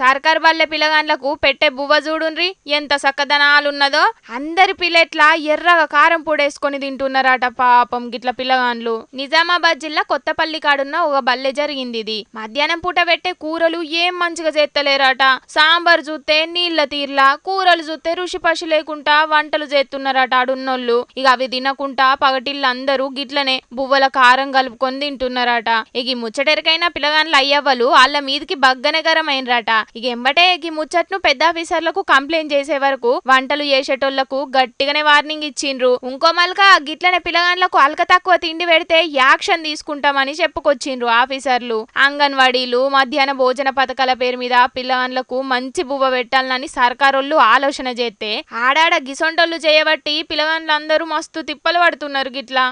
సర్కార్ బల్లె పిల్లగాండ్లకు పెట్టే బువ్వ చూడుండ్రి ఎంత సక్కదనాలున్నదో. అందరి పిల్లెట్లా ఎర్రగా కారం పొడేసుకొని తింటున్నారట పాపం గిట్ల పిల్లగాండ్లు నిజామాబాద్ జిల్లా కొత్తపల్లి కాడున్న ఒక బల్లె జరిగింది ఇది మధ్యాహ్నం పూట పెట్టే కూరలు ఏం మంచిగా చేస్తలేరట సాంబార్ చూస్తే నీళ్ళ తీర్లా కూరలు చూస్తే ఋషి పశి లేకుండా వంటలు చేస్తున్నారట ఆడున్నోళ్ళు. ఇక అవి తినకుండా పగటిళ్ళు అందరూ గిట్లనే బువ్వల కారం కలుపుకొని తింటున్నారట. ఇక ముచ్చటెరకైనా పిల్లగాండ్లు అయ్యవ్వలు వాళ్ళ మీదకి బగ్గనగరమైనరట ఇక ఎంబటే ఈ ముచ్చట్ను పెద్ద ఆఫీసర్లకు కంప్లైంట్ చేసే వరకు వంటలు చేసేటోళ్ళకు గట్టిగానే వార్నింగ్ ఇచ్చిండ్రు. ఇంకో మల్క గిట్లనే పిల్లగాన్లకు అల్క తక్కువ తిండి పెడితే యాక్షన్ తీసుకుంటామని చెప్పుకొచ్చిండ్రు ఆఫీసర్లు. అంగన్వాడీలు మధ్యాహ్న భోజన పథకాల పేరు మీద పిల్లగాండ్లకు మంచి బువ్వ పెట్టాలని సర్కారోళ్ళు ఆలోచన చేస్తే ఆడాడ గిసొంటోళ్ళు చేయబట్టి పిల్లగాన్లు అందరూ మస్తు తిప్పలు పడుతున్నారు గిట్లా.